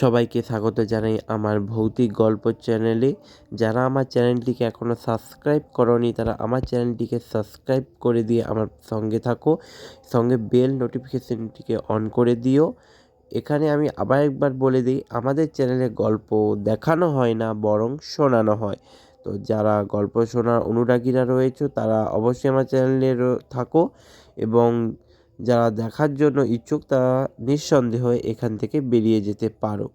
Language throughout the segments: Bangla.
সবাইকে স্বাগত জানাই আমার ভৌতিক গল্প চ্যানেলে যারা আমার চ্যানেলটিকে এখনও সাবস্ক্রাইব করনি, তারা আমার চ্যানেলটিকে সাবস্ক্রাইব করে দিয়ে আমার সঙ্গে থাকো। সঙ্গে বেল নোটিফিকেশনটিকে অন করে দিও। এখানে আমি আবার একবার বলে দিই, আমাদের চ্যানেলে গল্প দেখানো হয় না, বরং শোনানো হয়। তো যারা গল্প শোনার অনুরাগীরা রয়েছে, তারা অবশ্যই আমার চ্যানেলে থাকো এবং যারা দেখার জন্য ইচ্ছুক, তারা নিঃসন্দেহে এখান থেকে বেরিয়ে যেতে পারো।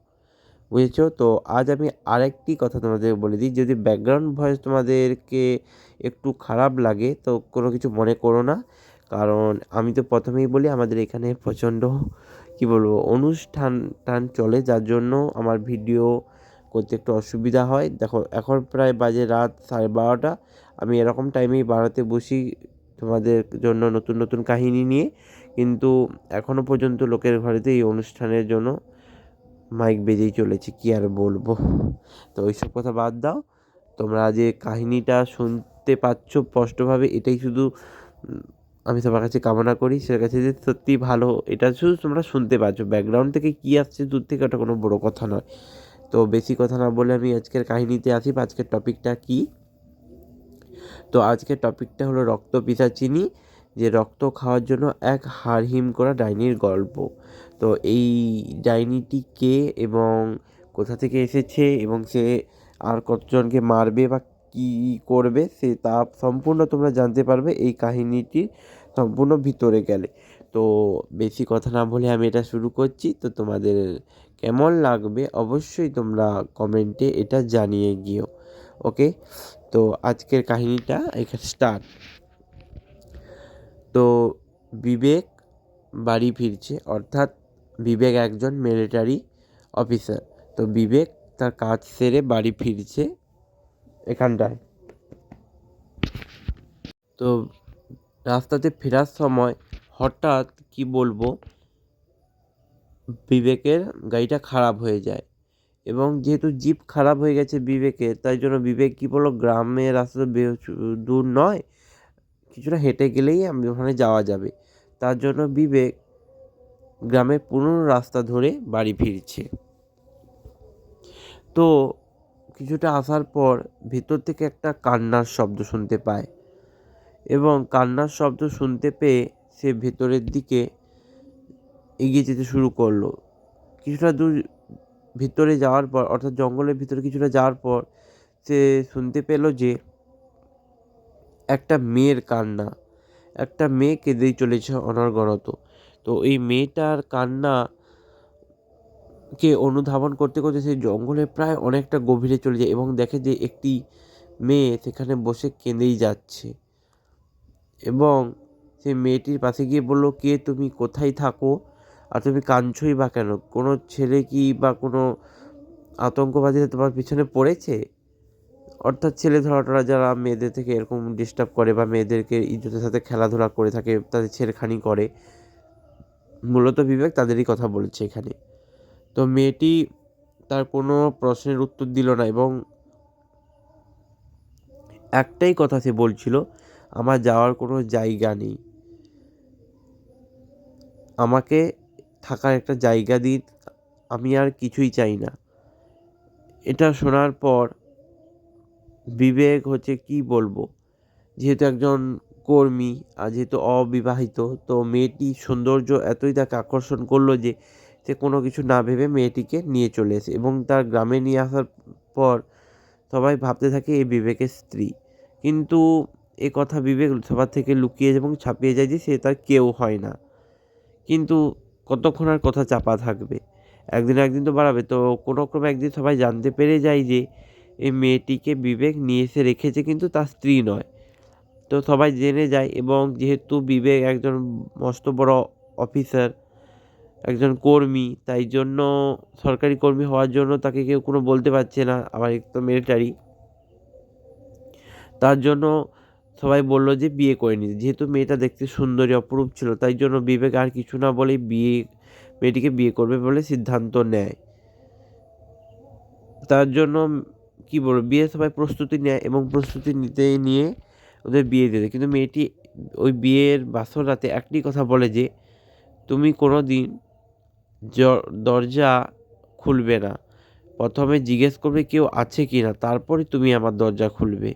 বুঝেছ? তো আজ আমি আরেকটি কথা তোমাদের বলে দিই। যদি ব্যাকগ্রাউন্ড ভয়েস তোমাদেরকে একটু খারাপ লাগে, তো কোনো কিছু মনে করো না। কারণ আমি তো প্রথমেই বলি, আমাদের এখানে প্রচণ্ড, কী বলব, অনুষ্ঠান টান চলে। যার জন্য আমার ভিডিও করতে একটু অসুবিধা হয়। দেখো, এখন প্রায় বাজে রাত সাড়ে বারোটা। আমি এরকম টাইমেই বাড়াতে বসি তোমাদের জন্য নতুন নতুন কাহিনী নিয়ে। কিন্তু এখনও পর্যন্ত লোকের ঘরেতে এই অনুষ্ঠানের জন্য মাইক বেজেই চলেছে, কী আর বলব? তো ওইসব কথা বাদ দাও। তোমরা যে কাহিনীটা শুনতে পাচ্ছ স্পষ্টভাবে, এটাই শুধু আমি সবার কাছে কামনা করি। সে কাছে যে সত্যিই ভালো, এটা শুধু তোমরা শুনতে পাচ্ছ। ব্যাকগ্রাউন্ড থেকে কী আসছে, দূর থেকে ওটা কোনো বড়ো কথা নয়। তো বেশি কথা না বলে আমি আজকের কাহিনীতে আসি। আজকের টপিকটা কী? তো আজকের টপিকটা হলো রক্ত পিসাচিনি। যে রক্ত খাওয়ার জন্য এক হাড়হিম করা ডাইনির গল্প। তো এই ডাইনিটি কে এবং কোথা থেকে এসেছে এবং সে আর কতজনকে মারবে বা কী করবে, সে তা সম্পূর্ণ তোমরা জানতে পারবে এই কাহিনীটি সম্পূর্ণ ভিতরে গেলে। তো বেশি কথা না বলে আমি এটা শুরু করছি। তো তোমাদের কেমন লাগবে অবশ্যই তোমরা কমেন্টে এটা জানিয়ে গিয়েও ওকে? তো আজকের কাহিনীটা এখানে স্টার্ট। বিবেক বাড়ি ফিরছে, অর্থাৎ বিবেক একজন মিলিটারি অফিসার তো বিবেক তার কাজ সেরে বাড়ি ফিরছে এখানটায়। তো রাস্তাতে ফেরার সময় হঠাৎ কি বলব, বিবেকের গাড়িটা খারাপ হয়ে যায় এবং যেহেতু জিপ খারাপ হয়ে গেছে বিবেকের, তাই জন্য বিবেক কী বলল, গ্রামের রাস্তা দূর নয়, কিছুটা হেঁটে গেলেই ওখানে যাওয়া যাবে। তার জন্য বিবেক গ্রামের পুরনো রাস্তা ধরে বাড়ি ফিরছে। তো কিছুটা আসার পর ভেতর থেকে একটা কান্নার শব্দ শুনতে পায় এবং কান্নার শব্দ শুনতে পেয়ে সে ভেতরের দিকে এগিয়ে যেতে শুরু করল। কিছুটা দূর ভিতরে যাওয়ার পর, অর্থাৎ জঙ্গলের ভিতরে কিছুটা যাওয়ার পর সে শুনতে পেল যে একটা মেয়ের কান্না। একটা মেয়ে কেঁদেই চলেছে অনর্গণত। তো এই মেয়েটার কান্না কে অনুধাবন করতে করতে সেই জঙ্গলে প্রায় অনেকটা গভীরে চলে যায় এবং দেখে যে একটি মেয়ে সেখানে বসে কেঁদেই যাচ্ছে। এবং সে মেয়েটির পাশে গিয়ে বলল, কে তুমি? কোথায় থাকো? আর তুমি কাঁদছই বা কেন? কোনো ছেলে কি বা কোনো আতঙ্কবাদীরা তোমার পিছনে পড়েছে? অর্থাৎ ছেলে ধরাটরা যারা মেয়েদের থেকে এরকম ডিস্টার্ব করে বা মেয়েদেরকে ইজ্জতের সাথে খেলাধুলা করে থাকে, তাদের ছেড়খানি করে, মূলত বিবেক তাদেরই কথা বলছে এখানে। তো মেয়েটি তার কোনো প্রশ্নের উত্তর দিল না এবং একটাই কথা সে বলছিল, আমার যাওয়ার কোনো জায়গা নেই। আমাকে থাকার একটা জায়গা দিন আমি আর কিছুই চাই না। এটা শোনার পর বিবেক হচ্ছে কি বলব? যেহেতু একজন কর্মী আর যেহেতু অবিবাহিত, তো মেয়েটি সৌন্দর্য এতই তাকে আকর্ষণ করল যে, সে কোনো কিছু না ভেবে মেয়েটিকে নিয়ে চলে এসে এবং তার গ্রামে নিয়ে আসার পর সবাই ভাবতে থাকে এই বিবেকের স্ত্রী। কিন্তু এ কথা বিবেক সবার থেকে লুকিয়ে এবং ছাপিয়ে যায় যে, সে তার কেউ হয় না। কিন্তু কতক্ষণ আর কথা চাপা থাকবে? একদিন একদিন তো বাড়াবে। তো কোনো ক্রমে একদিন সবাই জানতে পেরে যায় যে এই মেয়েটিকে বিবেক নিয়ে এসে রেখেছে, কিন্তু তার স্ত্রী নয়। তো সবাই জেনে যায় এবং যেহেতু বিবেক একজন মস্ত বড় অফিসার, একজন কর্মী, তাই জন্য সরকারি কর্মী হওয়ার জন্য তাকে কেউ কোনো বলতে পারছে না, আবার তো মিলিটারি তার জন্য সবাই বলল যে বিয়ে করে নিতে যেহেতু মেয়েটা দেখতে সুন্দরী, অপরূপ ছিল, তাই জন্য বিবেক আর কিছু না বলে বিয়ে, মেয়েটিকে বিয়ে করবে বলে সিদ্ধান্ত নেয়। তার জন্য কী বলব বিয়ে সবাই প্রস্তুতি নেয় এবং প্রস্তুতি নিতে নিয়ে ওদের বিয়ে দিয়ে দেয়। কিন্তু মেয়েটি ওই বিয়ের বাসর রাতে একটি কথা বলে যে, তুমি কোনো দিন দরজা খুলবে না। প্রথমে জিজ্ঞেস করবে কেউ আছে কি না তারপরে তুমি আমার দরজা খুলবে।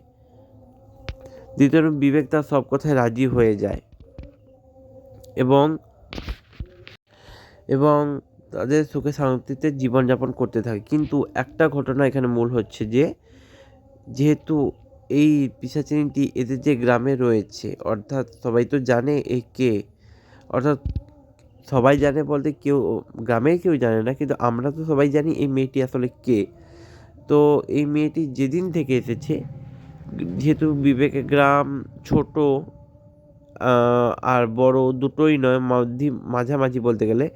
দ্বিতীয় বিবেক তার সব কথায় রাজি হয়ে যায়। এবং এবং তাদের সুখে শান্তিতে জীবনযাপন করতে থাকে। কিন্তু একটা ঘটনা এখানে মূল হচ্ছে যে, যেহেতু এই পিসাচিনিটি এদের যে গ্রামে রয়েছে, অর্থাৎ সবাই তো জানে এ কে, অর্থাৎ সবাই জানে বলতে কেউ গ্রামে কেউ জানে না, কিন্তু আমরা তো সবাই জানি এই মেয়েটি আসলে কে। তো এই মেয়েটি যেদিন থেকে এসেছে, যেহেতু বিবেকের গ্রাম ছোট আর বড় দুটোই নয়, মাঝি, মাঝামাঝি বলতে গেলে।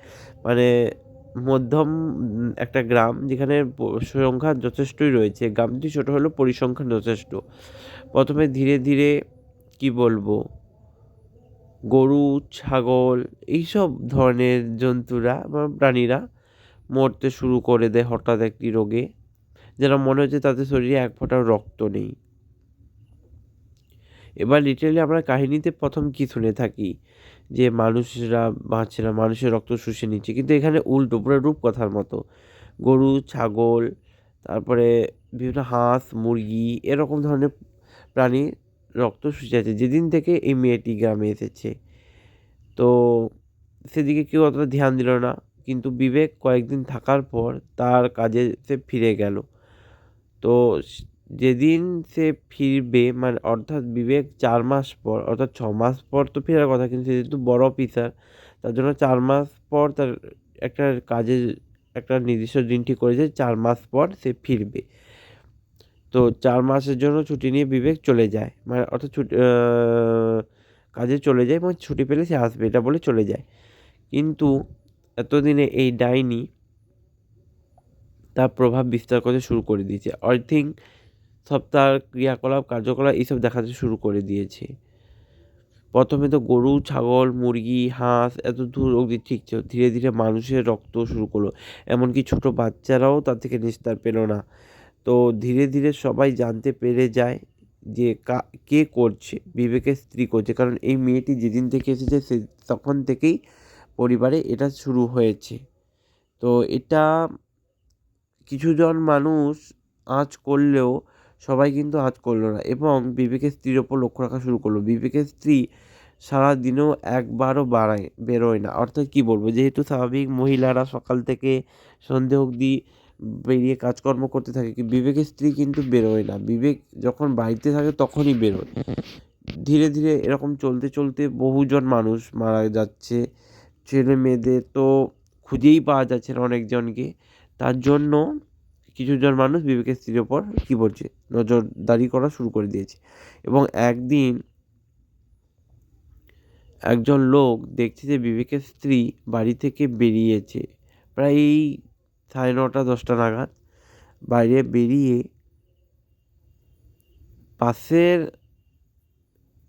মানে মধ্যম একটা গ্রাম যেখানে সংখ্যা যথেষ্টই রয়েছে। গ্রামটি ছোটো হলেও পরিসংখ্যান যথেষ্ট। প্রথমে ধীরে ধীরে কি বলব? গরু, ছাগল এইসব ধরনের জন্তুরা বা প্রাণীরা মরতে শুরু করে দেয় হঠাৎ একটি রোগে। যেন মনে হচ্ছে তাদের শরীরে এক ফোঁটাও রক্ত নেই। এবার লিটারালি আমরা কাহিনীতে প্রথম কি শুনে থাকি? যে মানুষরা বাঁচছে মানুষের রক্ত শুষে নিচ্ছে। কিন্তু এখানে উল্টো, পুরো রূপকথার মতো। গরু, ছাগল, তারপরে বিভিন্ন হাঁস, মুরগি, এরকম ধরনের প্রাণী রক্ত শুষে আছে যেদিন থেকে এই মেয়েটি গ্রামে এসেছে। তো সেদিকে কেউ অতটা ধ্যান দিল না। কিন্তু বিবেক কয়েকদিন থাকার পর তার কাজে সে ফিরে গেল। তো যেদিন সে ফিরবে মানে অর্থাৎ বিবেক চার মাস পর, অর্থাৎ ছ মাস পর তো ফেরার কথা, কিন্তু সে যেহেতু বড় অফিসার তার জন্য চার মাস পর তার একটা কাজের একটা নির্দিষ্ট দিন ঠিক করেছে, চার মাস পর সে ফিরবে। তো চার মাসের জন্য ছুটি নিয়ে বিবেক চলে যায় মানে অর্থাৎ ছুটি কাজে চলে যায় এবং ছুটি পেলে সে আসবে, এটা বলে চলে যায়। কিন্তু এতদিনে এই ডাইনি তার প্রভাব বিস্তার করতে শুরু করে দিয়েছে। আই থিঙ্ক সব তার ক্রিয়াকলাপ, কার্যকলাপ এইসব দেখাতে শুরু করে দিয়েছে। প্রথমে তো গরু, ছাগল, মুরগি, হাঁস এত দূর অবধি ঠিক ছিল। ধীরে ধীরে মানুষের রক্ত শুরু করল। এমনকি ছোট বাচ্চারাও তার থেকে নিস্তার পেল না। তো ধীরে ধীরে সবাই জানতে পেরে যায় যে কা, কে করছে, বিবেকের স্ত্রী করছে। কারণ এই মেয়েটি যেদিন থেকে এসেছে, সে তখন থেকেই পরিবারে এটা শুরু হয়েছে। তো এটা কিছুজন মানুষ আঁচ করলেও সবাই কিন্তু আঁচ করল না। এবং বিবেকের স্ত্রীর ওপর লক্ষ্য রাখা শুরু করল। বিবেকের স্ত্রী সারাদিনেও একবারও বাড়ায়, বেরোয় না। অর্থাৎ কী বলব? যেহেতু স্বাভাবিক মহিলারা সকাল থেকে সন্ধে অবধি বেরিয়ে কাজকর্ম করতে থাকে বিবেকের স্ত্রী কিন্তু বেরোয় না। বিবেক যখন বাড়িতে থাকে তখনই বেরোয়। ধীরে ধীরে এরকম চলতে চলতে বহুজন মানুষ মারা যাচ্ছে। ছেলে মেয়েদের তো খুঁজেই পাওয়া যাচ্ছে না অনেকজনকে। তার জন্য কিছুজন মানুষ বিবেকের স্ত্রীর ওপর কী বলছে? নজরদারি করা শুরু করে দিয়েছে। এবং একদিন একজন লোক দেখছে যে বিবেকের স্ত্রী বাড়ি থেকে বেরিয়েছে। প্রায় এই সাড়ে নটা, দশটা নাগাদ বাইরে বেরিয়ে পাশের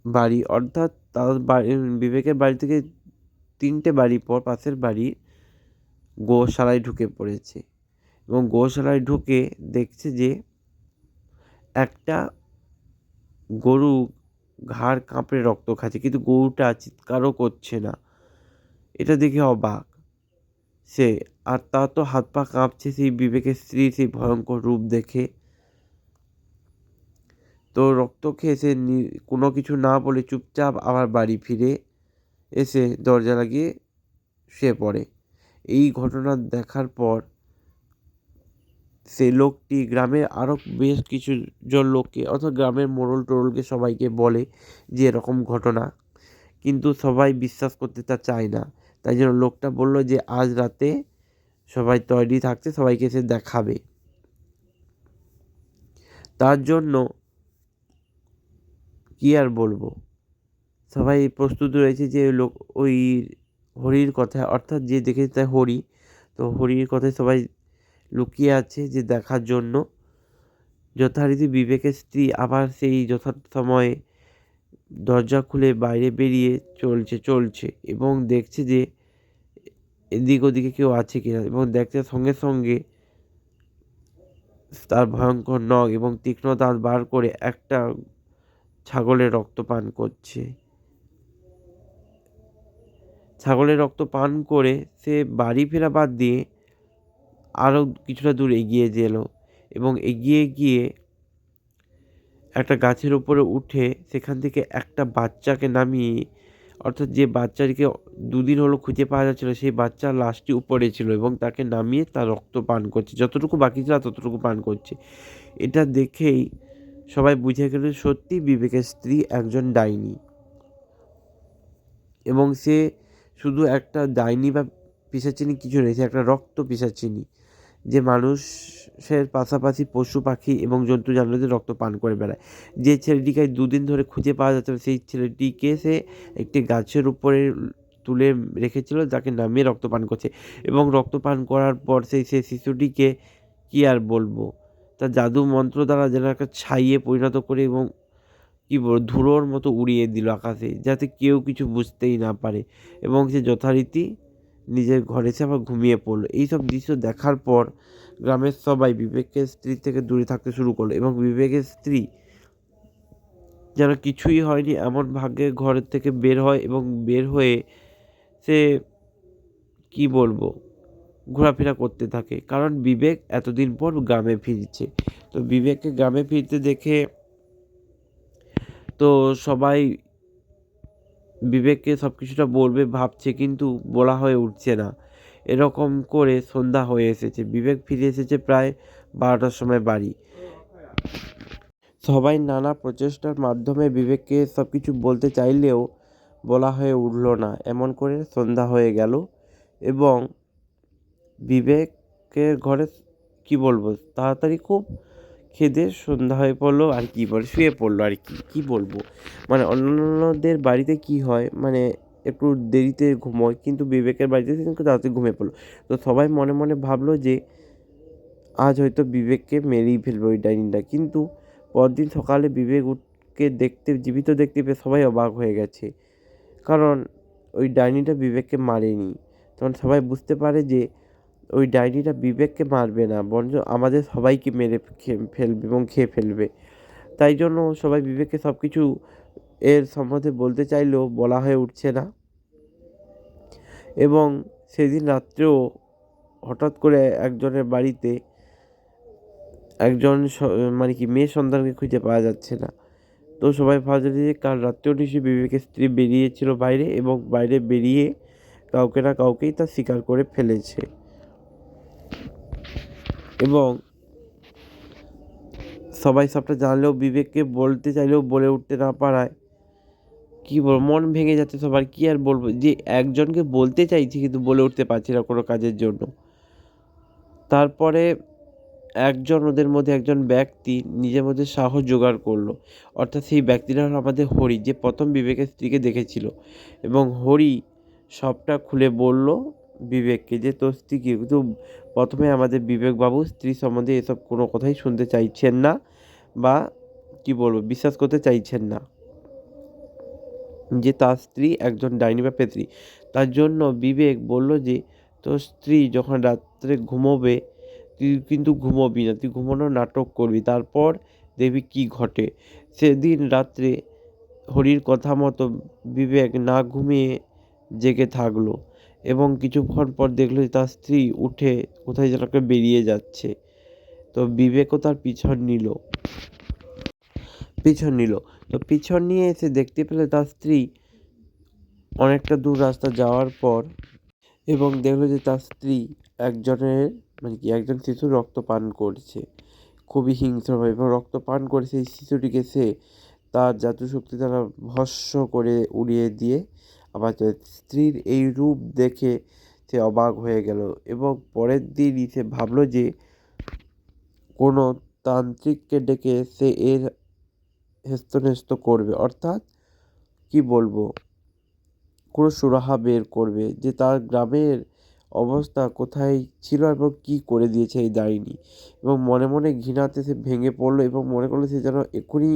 বাড়ি, অর্থাৎ তার বাড়ি, বিবেকের বাড়ি থেকে তিনটে বাড়ি পর পাশের বাড়ি গোশালায় ঢুকে পড়েছে। এবং গোশালায় ঢুকে দেখছে যে একটা গরু ঘাড় কাঁপড়ে রক্ত খাচ্ছে, কিন্তু গরুটা চিৎকারও করছে না। এটা দেখে অবাক। সে, আর তার তো হাত পা কাঁপছে সেই বিবেকের স্ত্রী, সেই ভয়ঙ্কর রূপ দেখে। তো রক্ত খেয়ে সে কোনো কিছু না বলে চুপচাপ আবার বাড়ি ফিরে এসে দরজা লাগিয়ে শুয়ে পড়ে। এই ঘটনা দেখার পর সে লোকটি গ্রামের আরও বেশ কিছু জন লোককে অর্থাৎ গ্রামের মোড়ল টোড়লকে সবাইকে বলে যে এরকম ঘটনা। কিন্তু সবাই বিশ্বাস করতে তা চায় না। তাই জন্য লোকটা বলল যে, আজ রাতে সবাই তৈরি থাকতে সবাইকে সে দেখাবে। তার জন্য কী আর বলব? সবাই প্রস্তুত রয়েছে যে লোক, ওই হরির কথায়, অর্থাৎ যে দেখেছে তাই হরি, তো হরির কথায় সবাই লুকিয়ে আছে যে দেখার জন্য। যথারীতি বিবেকের স্ত্রী আবার সেই যথার্থ সময়ে দরজা খুলে বাইরে বেরিয়ে চলছে চলছে এবং দেখছে যে এদিক ওদিকে কেউ আছে কিনা এবং দেখতে সঙ্গে সঙ্গে তার ভয়ঙ্কর নখ এবং তীক্ষ্ণ দাঁত বার করে একটা ছাগলের রক্ত পান করছে। ছাগলের রক্ত পান করে সে বাড়ি ফেরা বাদ দিয়ে আরও কিছুটা দূর এগিয়ে গেল এবং এগিয়ে গিয়ে একটা গাছের ওপরে উঠে সেখান থেকে একটা বাচ্চাকে নামিয়ে, অর্থাৎ যে বাচ্চাটিকে দুদিন হলো খুঁজে পাওয়া যাচ্ছিল, সেই বাচ্চার লাশটি উপরে ছিল এবং তাকে নামিয়ে তার রক্ত পান করছে। যতটুকু বাকি ছিল ততটুকু পান করছে। এটা দেখেই সবাই বুঝে গেল সত্যি বিবেকের স্ত্রী একজন ডাইনি। এবং সে শুধু একটা ডাইনি বা পিসাচিনি কিছু নেই, সে একটা রক্ত পিসাচিনি। যে মানুষের পাশাপাশি পশু পাখি এবং জন্তু জানোয়ারদের রক্ত পান করে বেড়ায়। যে ছেলেটিকে দুদিন ধরে খুঁজে পাওয়া যাচ্ছে সেই ছেলেটিকে সে একটি গাছের উপরে তুলে রেখেছিল, যাকে নামিয়ে রক্ত পান করছে এবং রক্ত পান করার পর সেই সে শিশুটিকে কী আর বলব? তার জাদু মন্ত্র দ্বারা যেন একটা ছাইয়ে পরিণত করে এবং কী বলব, ধুলোর মতো উড়িয়ে দিল আকাশে, যাতে কেউ কিছু বুঝতেই না পারে এবং সে যথারীতি নিজের ঘরে এসে আবার ঘুমিয়ে পড়ল। এইসব দৃশ্য দেখার পর গ্রামের সবাই বিবেকের স্ত্রী থেকে দূরে থাকতে শুরু করল এবং বিবেকের স্ত্রী যেন কিছুই হয়নি, এমন ভাগ্যে ঘরের থেকে বের হয় এবং বের হয়ে সে কি বলব, ঘোরাফেরা করতে থাকে। কারণ বিবেক এতদিন পর গ্রামে ফিরছে। তো বিবেককে গ্রামে ফিরতে দেখে তো সবাই বিবেককে সব কিছুটা বলবে, ভাবছে, কিন্তু বলা হয়ে উঠছে না। এরকম করে সন্ধ্যা হয়ে এসেছে। বিবেক ফিরে এসেছে প্রায় বারোটার সময় বাড়ি। সবাই নানা প্রচেষ্টার মাধ্যমে বিবেককে সব কিছু বলতে চাইলেও বলা হয়ে উঠল না। এমন করে সন্ধ্যা হয়ে গেল এবং বিবেকের ঘরে কি বলব, তাড়াতাড়ি খুব খেদে সন্ধ্যা হয়ে পড়ল, আর কি বলে, শুয়ে পড়ল, আর কি, কী বলব? মানে অন্যান্যদের বাড়িতে কি হয় মানে একটু দেরিতে ঘুমোয় কিন্তু বিবেকের বাড়িতে কিন্তু তাড়াতাড়ি ঘুমিয়ে পড়ল। তো সবাই মনে মনে ভাবলো যে, আজ হয়তো বিবেককে মেরেই ফেলবে ওই ডাইনিটা, কিন্তু পরদিন সকালে বিবেক উঠকে দেখতে, জীবিত দেখতে পেয়ে সবাই অবাক হয়ে গেছে। কারণ ওই ডাইনিটা বিবেককে মারেনি। তখন সবাই বুঝতে পারে যে ওই ডাইনিটা বিবেককে মারবে না, বরঞ্চ আমাদের সবাইকে মেরে ফেলবে এবং খেয়ে ফেলবে। তাই জন্য সবাই বিবেককে সব কিছু এর সম্বন্ধে বলতে চাইলেও বলা হয়ে উঠছে না। এবং সেদিন রাত্রেও হঠাৎ করে একজনের বাড়িতে একজন মানে কি মেয়ে সন্তানকে খুঁজে পাওয়া যাচ্ছে না। তো সবাই ভাবছে যে কাল রাত্রেও নিশ্চয়ই বিবেকের স্ত্রী বেরিয়েছিল বাইরে এবং বাইরে বেরিয়ে কাউকে না কাউকেই তা স্বীকার করে ফেলেছে। এবং সবাই সবটা জানলেও, বিবেককে বলতে চাইলেও বলে উঠতে না পারায় কী বল মন ভেঙে যাচ্ছে সবার, কী আর বলব? যে একজনকে বলতে চাইছি কিন্তু বলে উঠতে পারছি না কোনো কাজের জন্য। তারপরে একজন ওদের মধ্যে একজন ব্যক্তি নিজের মধ্যে সাহস জোগাড় করল। অর্থাৎ সেই ব্যক্তিটা হলো আমাদের হরি, যে প্রথম বিবেকের স্ত্রীকে দেখেছিল। এবং হরি সবটা খুলে বলল বিবেককে যে তোর স্ত্রী কি? কিন্তু প্রথমে আমাদের বিবেকবাবু স্ত্রী সম্বন্ধে এসব কোনো কথাই শুনতে চাইছেন না বা কি বলব, বিশ্বাস করতে চাইছেন না। যে তার স্ত্রী একজন ডাইনি বা পেত্রী, তার জন্য বিবেক বলল যে, তোর স্ত্রী যখন রাত্রে ঘুমোবে, তুই কিন্তু ঘুমোবি না, তুই ঘুমানোর নাটক করবি। তারপর দেখবি কী ঘটে। সেদিন রাত্রে হরির কথা মতো বিবেক না ঘুমিয়ে জেগে থাকল। এবং কিছুক্ষণ পর দেখল যে তার স্ত্রী উঠে কোথায় যেন একটা বেরিয়ে যাচ্ছে। তো বিবেকও তার পিছন নিল। পিছন নিল। তো পিছন নিয়ে এসে দেখতে পেলে তার স্ত্রী অনেকটা দূর রাস্তা যাওয়ার পর এবং দেখল যে তার স্ত্রী একজনের মানে কি একজন শিশু রক্ত পান করছে। খুবই হিংস্রভাবে এবং রক্ত পান করে সেই শিশুটিকে সে তার জাদু শক্তি দ্বারা ভস্ম করে উড়িয়ে দিয়ে আবার স্ত্রীর এই রূপ দেখে সে অবাক হয়ে গেল এবং পরের দিনই সে ভাবলো যে কোনো তান্ত্রিককে ডেকে সে এর হেস্তনেস্ত করবে। অর্থাৎ কি বলব? কোনো সুরাহা বের করবে যে তার গ্রামের অবস্থা কোথায় ছিল এবং কী করে দিয়েছে এই ডাইনি। এবং মনে মনে ঘৃণাতে সে ভেঙে পড়ল এবং মনে করল সে যেন এক্ষুনি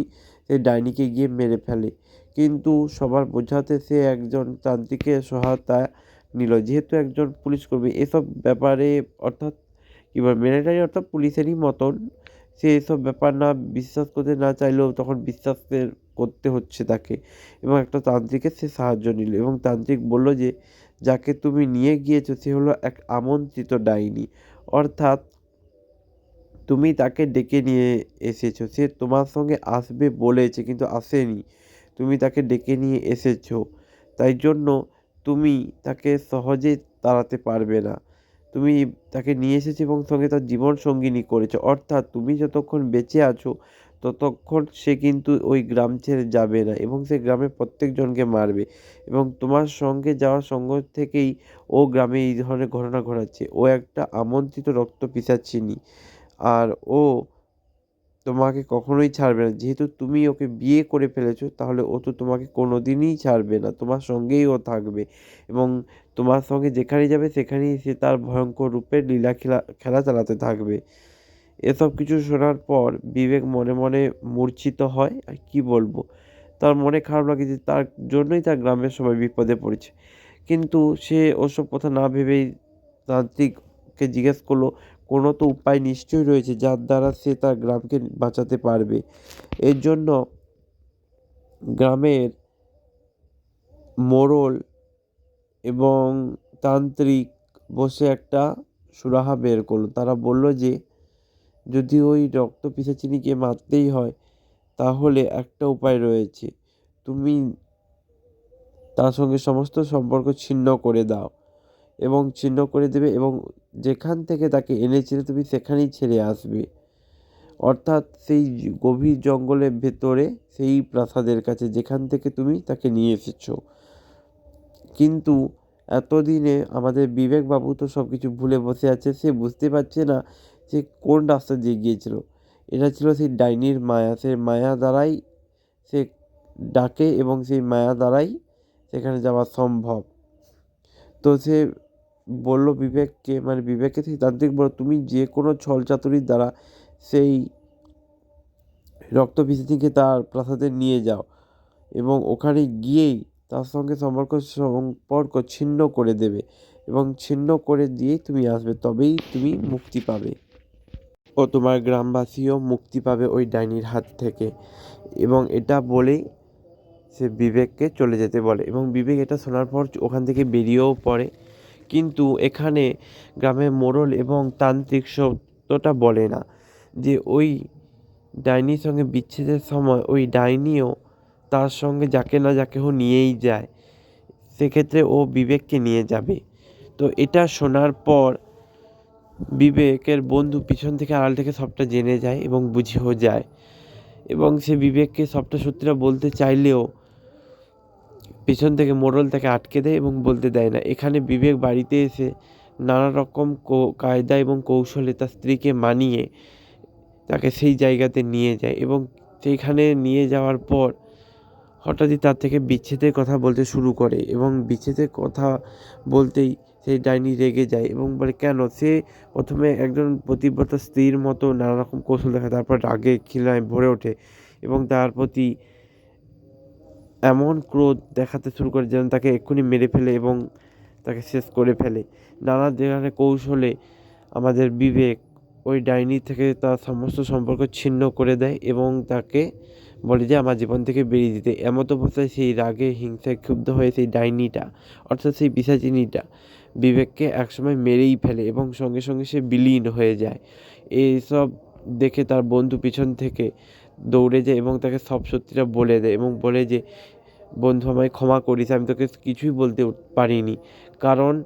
সেই ডাইনিকে গিয়ে মেরে ফেলে। কিন্তু সবার বোঝাতে সে একজন তান্ত্রিকের সহায়তা নিল। যেহেতু একজন পুলিশ কর্মী, এসব ব্যাপারে অর্থাৎ কী বলে মিলিটারি অর্থাৎ পুলিশেরই মতন, সে এসব ব্যাপার না বিশ্বাস করতে না চাইলেও তখন বিশ্বাসের করতে হচ্ছে তাকে এবং একটা তান্ত্রিকের সে সাহায্য নিল এবং তান্ত্রিক বলল যে, যাকে তুমি নিয়ে গিয়েছো সে হলো এক আমন্ত্রিত ডাইনি। অর্থাৎ তুমি তাকে ডেকে নিয়ে এসেছ। সে তোমার সঙ্গে আসবে বলেছে কিন্তু আসেনি। তুমি তাকে ডেকে নিয়ে এসেছ। তাই জন্য তুমি তাকে সহজে তাড়াতে পারবে না। তুমি তাকে নিয়ে এসেছ এবং সঙ্গে তার জীবন সঙ্গিনী করেছ। অর্থাৎ তুমি যতক্ষণ বেঁচে আছো, ততক্ষণ সে কিন্তু ওই গ্রাম ছেড়ে যাবে না এবং সে গ্রামে প্রত্যেকজনকে মারবে এবং তোমার সঙ্গে যাওয়ার সঙ্গ থেকেই ও গ্রামে এই ধরনের ঘটনা ঘটাচ্ছে। ও একটা আমন্ত্রিত রক্ত পিশাচিনী আর ও তোমাকে কখনোই ছাড়বে না। যেহেতু তুমি ওকে বিয়ে করে ফেলেছো, তাহলে ও তো তোমাকে কোনো দিনই ছাড়বে না। তোমার সঙ্গেই ও থাকবে এবং তোমার সঙ্গে যেখানেই যাবে, সেখানেই সে তার ভয়ঙ্কর রূপে লীলা খেলা খেলা চালাতে থাকবে। এসব কিছু শোনার পর বিবেক মনে মনে মূর্ছিত হয়, আর কী বলব? তার মনে খারাপ লাগে যে তার জন্যই তার গ্রামের সবাই বিপদে পড়েছে। কিন্তু সে ওসব কথা না ভেবেই তান্ত্রিককে জিজ্ঞেস করল কোনো তো উপায় নিশ্চয়ই রয়েছে যার দ্বারা সে তার গ্রামকে বাঁচাতে পারবে। এর জন্য গ্রামের মোড়ল এবং তান্ত্রিক বসে একটা সুরাহা বের করল। তারা বলল যে, যদি ওই রক্ত পিসাচিনিকে মারতেই হয়, তাহলে একটা উপায় রয়েছে। তুমি তার সঙ্গে সমস্ত সম্পর্ক ছিন্ন করে দাও। এবং ছিন্ন করে দেবে এবং যেখান থেকে তাকে এনেছিলে তুমি সেখানেই ছেড়ে আসবে। অর্থাৎ সেই গভীর জঙ্গলের ভেতরে সেই প্রাসাদের কাছে যেখান থেকে তুমি তাকে নিয়ে এসেছ। কিন্তু এতদিনে আমাদের বিবেকবাবু তো সব কিছু ভুলে বসে আছে, সে বুঝতে পারছে না যে কোন রাস্তা দিয়ে গিয়েছিল। এটা ছিল সেই ডাইনির মায়া সেই মায়া দ্বারাই সে ডাকে এবং সেই মায়া দ্বারাই সেখানে যাওয়া সম্ভব। তো সে বলল বিবেককে মানে বিবেককে সেই তান্ত্রিক বলল, তুমি যে কোনো ছল চাতুরির দ্বারা সেই রক্ত পিসিটিকে তার প্রাসাদে নিয়ে যাও এবং ওখানে গিয়েই তার সঙ্গে সম্পর্ক সম্পর্ক ছিন্ন করে দেবে এবং ছিন্ন করে দিয়েই তুমি আসবে, তবেই তুমি মুক্তি পাবে ও তোমার গ্রামবাসীও মুক্তি পাবে ওই ডাইনির হাত থেকে। এবং এটা বলেই সে বিবেককে চলে যেতে বলে এবং বিবেক এটা শোনার পর ওখান থেকে বেরিয়েও পড়ে। কিন্তু এখানে গ্রামের মোড়ল এবং তান্ত্রিক সত্যটা বলে না। যে ওই ডাইনির সঙ্গে বিচ্ছেদের সময় ওই ডাইনিও তার সঙ্গে যাকে না যাকে ও নিয়েই যায়, সেক্ষেত্রে ও বিবেককে নিয়ে যাবে। তো এটা শোনার পর বিবেকের বন্ধু পিছন থেকে আড়াল থেকে সবটা জেনে যায় এবং বুঝেও যায়। এবং সে বিবেককে সবটা সত্যিটা বলতে চাইলেও পেছন থেকে মোড়ল তাকে আটকে দেয় এবং বলতে দেয় না। এখানে বিবেক বাড়িতে এসে নানা রকম কায়দা এবং কৌশলে তার স্ত্রীকে মানিয়ে তাকে সেই জায়গাতে নিয়ে যায় এবং সেইখানে নিয়ে যাওয়ার পর হঠাৎই তার থেকে বিচ্ছেদের কথা বলতে শুরু করে এবং বিচ্ছেদের কথা বলতেই সেই ডাইনি রেগে যায় এবং বলে, কেন? সে প্রথমে একজন পতিব্রত স্ত্রীর মতো নানা রকম কৌশল দেখায়, তারপর রাগে খিলায় ভরে ওঠে এবং তার প্রতি এমন ক্রোধ দেখাতে শুরু করে যেন তাকে এক্ষুনি মেরে ফেলে এবং তাকে শেষ করে ফেলে। নানা ধরনের কৌশলে আমাদের বিবেক ওই ডাইনি থেকে তার সমস্ত সম্পর্ক ছিন্ন করে দেয় এবং তাকে বলে যে, আমার জীবন থেকে বেরিয়ে দিতে এমত অবস্থায় সেই রাগে, হিংসায় ক্ষুব্ধ হয়ে সেই ডাইনিটা, অর্থাৎ সেই পিসাচিনিটা বিবেককে একসময় মেরেই ফেলে এবং সঙ্গে সঙ্গে সে বিলীন হয়ে যায়। এইসব দেখে তার বন্ধু পিছন থেকে দৌড়ে যায় এবং তাকে সব সত্যিটা বলে দেয় এবং বলে যে, বন্ধু আমায় ক্ষমা করিস, আমি তোকে কিছুই বলতে পারিনি। কারণ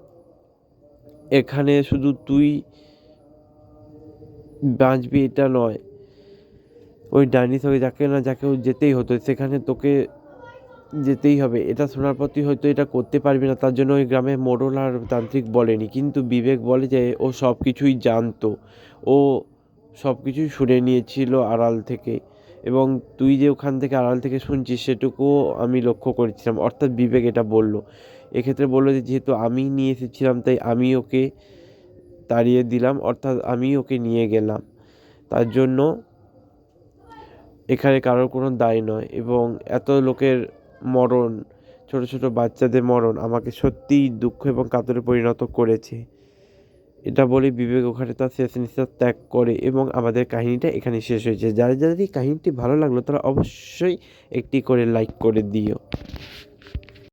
এখানে শুধু তুই বাঁচবি এটা নয়। ওই ডাইনির সঙ্গে যাকে না যাকেও যেতেই হতো, সেখানে তোকে যেতেই হবে। এটা শোনার পর তুই হয়তো এটা করতে পারবি না, তার জন্য ওই গ্রামে মোড়ল আর তান্ত্রিক বলেনি। কিন্তু বিবেক বলে যে, ও সব কিছুই জানতো। ও সব কিছুই শুনে নিয়েছিল আড়াল থেকে। এবং তুই যে ওখান থেকে আড়াল থেকে শুনছিস সেটুকুও আমি লক্ষ্য করেছিলাম। অর্থাৎ বিবেক এটা বলল। এক্ষেত্রে বলল যে, যেহেতু আমি নিয়ে এসেছিলাম, তাই আমি ওকে তাড়িয়ে দিলাম, অর্থাৎ আমি ওকে নিয়ে গেলাম। তার জন্য এখানে কারোর কোনো দায় নয় এবং এত লোকের মরণ, ছোট ছোট বাচ্চাদের মরণ আমাকে সত্যিই দুঃখ এবং কাতরে পরিণত করেছে। এটা বলে বিবেক ওখানে তার শেষ নিঃশ্বাস ত্যাগ করে এবং আমাদের কাহিনীটা এখানে শেষ হয়েছে। যারা যাদের এই কাহিনীটি ভালো লাগল, তারা অবশ্যই একটি করে লাইক করে দিও।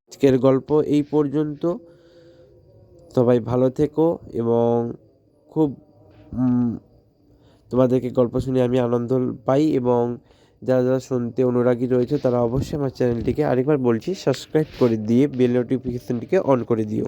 আজকের গল্প এই পর্যন্ত। সবাই ভালো থেকো এবং খুব তোমাদেরকে গল্প শুনে আমি আনন্দ পাই এবং যারা যারা শুনতে অনুরাগী রয়েছে, তারা অবশ্যই আমার চ্যানেলটিকে আরেকবার বলছি সাবস্ক্রাইব করে দিয়ে বেল নোটিফিকেশনটিকে অন করে দিও।